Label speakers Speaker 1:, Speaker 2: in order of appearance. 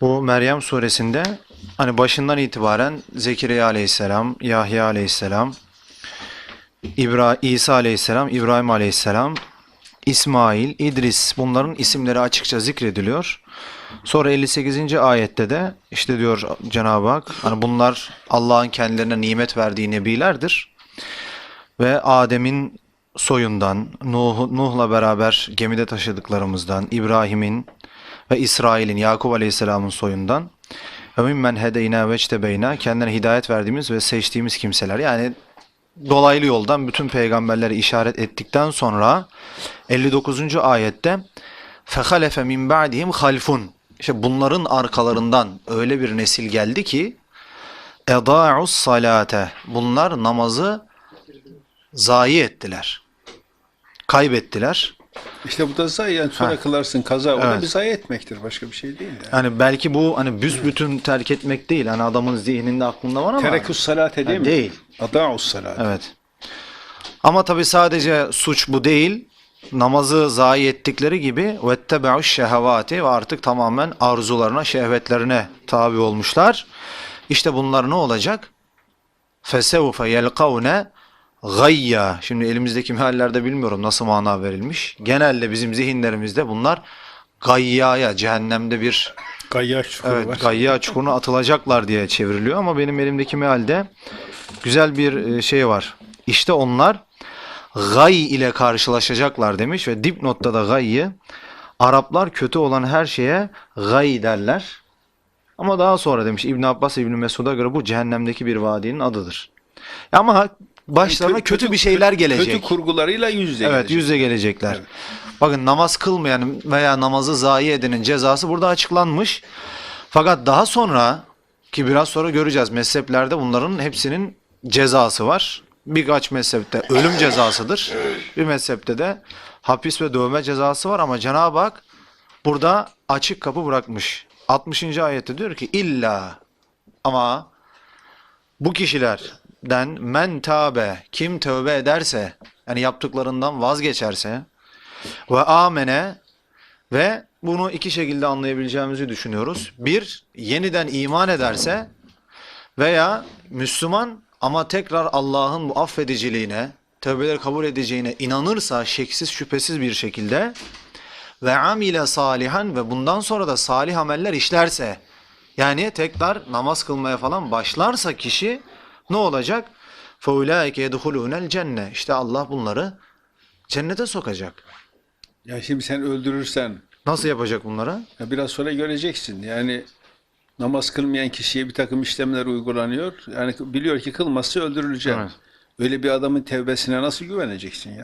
Speaker 1: Bu Meryem suresinde hani başından itibaren Zekeriya aleyhisselam, Yahya aleyhisselam, İbra İsa aleyhisselam, İbrahim aleyhisselam, İsmail, İdris bunların isimleri açıkça zikrediliyor. Sonra 58. ayette de işte diyor Cenab-ı Hak hani bunlar Allah'ın kendilerine nimet verdiği nebilerdir. Ve Adem'in soyundan, Nuh, Nuh'la beraber gemide taşıdıklarımızdan, İbrahim'in ve İsrail'in, Yakup Aleyhisselam'ın soyundan ve mimmen hedeyna ve içtebeyna kendine hidayet verdiğimiz ve seçtiğimiz kimseler. Yani dolaylı yoldan bütün peygamberleri işaret ettikten sonra 59. ayette fehalefe min ba'dihim halfun işte bunların arkalarından öyle bir nesil geldi ki eda'us salate bunlar namazı zayi ettiler. Kaybettiler.
Speaker 2: İşte bu da zayi yani sonra
Speaker 1: Ha.
Speaker 2: kılarsın kaza. O da
Speaker 1: Evet.
Speaker 2: bir zayi etmektir. Başka bir şey değil. Yani.
Speaker 1: Yani belki bu hani büsbütün terk etmek değil. Hani adamın zihninde aklında var ama
Speaker 2: Terekus salate değil
Speaker 1: Ha,
Speaker 2: mi?
Speaker 1: değil.
Speaker 2: Ada'us salate.
Speaker 1: Evet. Ama tabi sadece suç bu değil. Namazı zayi ettikleri gibi vettebe'uş şehevati ve artık tamamen arzularına, şehvetlerine tabi olmuşlar. İşte bunlar ne olacak? Fesevfe yelkavne gayya. Şimdi elimizdeki meallerde bilmiyorum nasıl mana verilmiş. Genelde bizim zihinlerimizde bunlar gayyaya, cehennemde bir
Speaker 2: Gayyaş çukuru var.
Speaker 1: Evet, Gayya çukuruna atılacaklar diye çevriliyor ama benim elimdeki mealde güzel bir e, şey var. İşte onlar gay ile karşılaşacaklar demiş ve dipnotta da gayı Araplar kötü olan her şeye gay derler. Ama daha sonra demiş İbn Abbas İbn Mesud'a göre bu cehennemdeki bir vadinin adıdır. Ama başlarına
Speaker 2: Kö-
Speaker 1: kötü, bir şeyler gelecek.
Speaker 2: Kötü kurgularıyla yüz yüze
Speaker 1: Evet
Speaker 2: gelecek.
Speaker 1: yüzle gelecekler.
Speaker 2: Evet.
Speaker 1: Bakın namaz kılmayan veya namazı zayi edenin cezası burada açıklanmış. Fakat daha sonra ki biraz sonra göreceğiz mezheplerde bunların hepsinin cezası var. Birkaç mezhepte ölüm cezasıdır. Bir mezhepte de hapis ve dövme cezası var ama Cenab-ı Hak burada açık kapı bırakmış. 60. ayette diyor ki illa ama bu kişilerden men tabe kim tövbe ederse yani yaptıklarından vazgeçerse ve amene ve bunu iki şekilde anlayabileceğimizi düşünüyoruz. Bir, yeniden iman ederse veya Müslüman ama tekrar Allah'ın bu affediciliğine, tövbeleri kabul edeceğine inanırsa şeksiz şüphesiz bir şekilde ve amile salihan ve bundan sonra da salih ameller işlerse yani tekrar namaz kılmaya falan başlarsa kişi ne olacak? فَاُولَٰئِكَ يَدْخُلُونَ الْجَنَّةِ İşte Allah bunları cennete sokacak.
Speaker 2: Ya şimdi sen öldürürsen
Speaker 1: Nasıl yapacak bunları?
Speaker 2: ya biraz sonra göreceksin. Yani namaz kılmayan kişiye bir takım işlemler uygulanıyor. Yani biliyor ki kılmazsa öldürülecek.
Speaker 1: Evet.
Speaker 2: Öyle bir adamın tevbesine nasıl güveneceksin ya?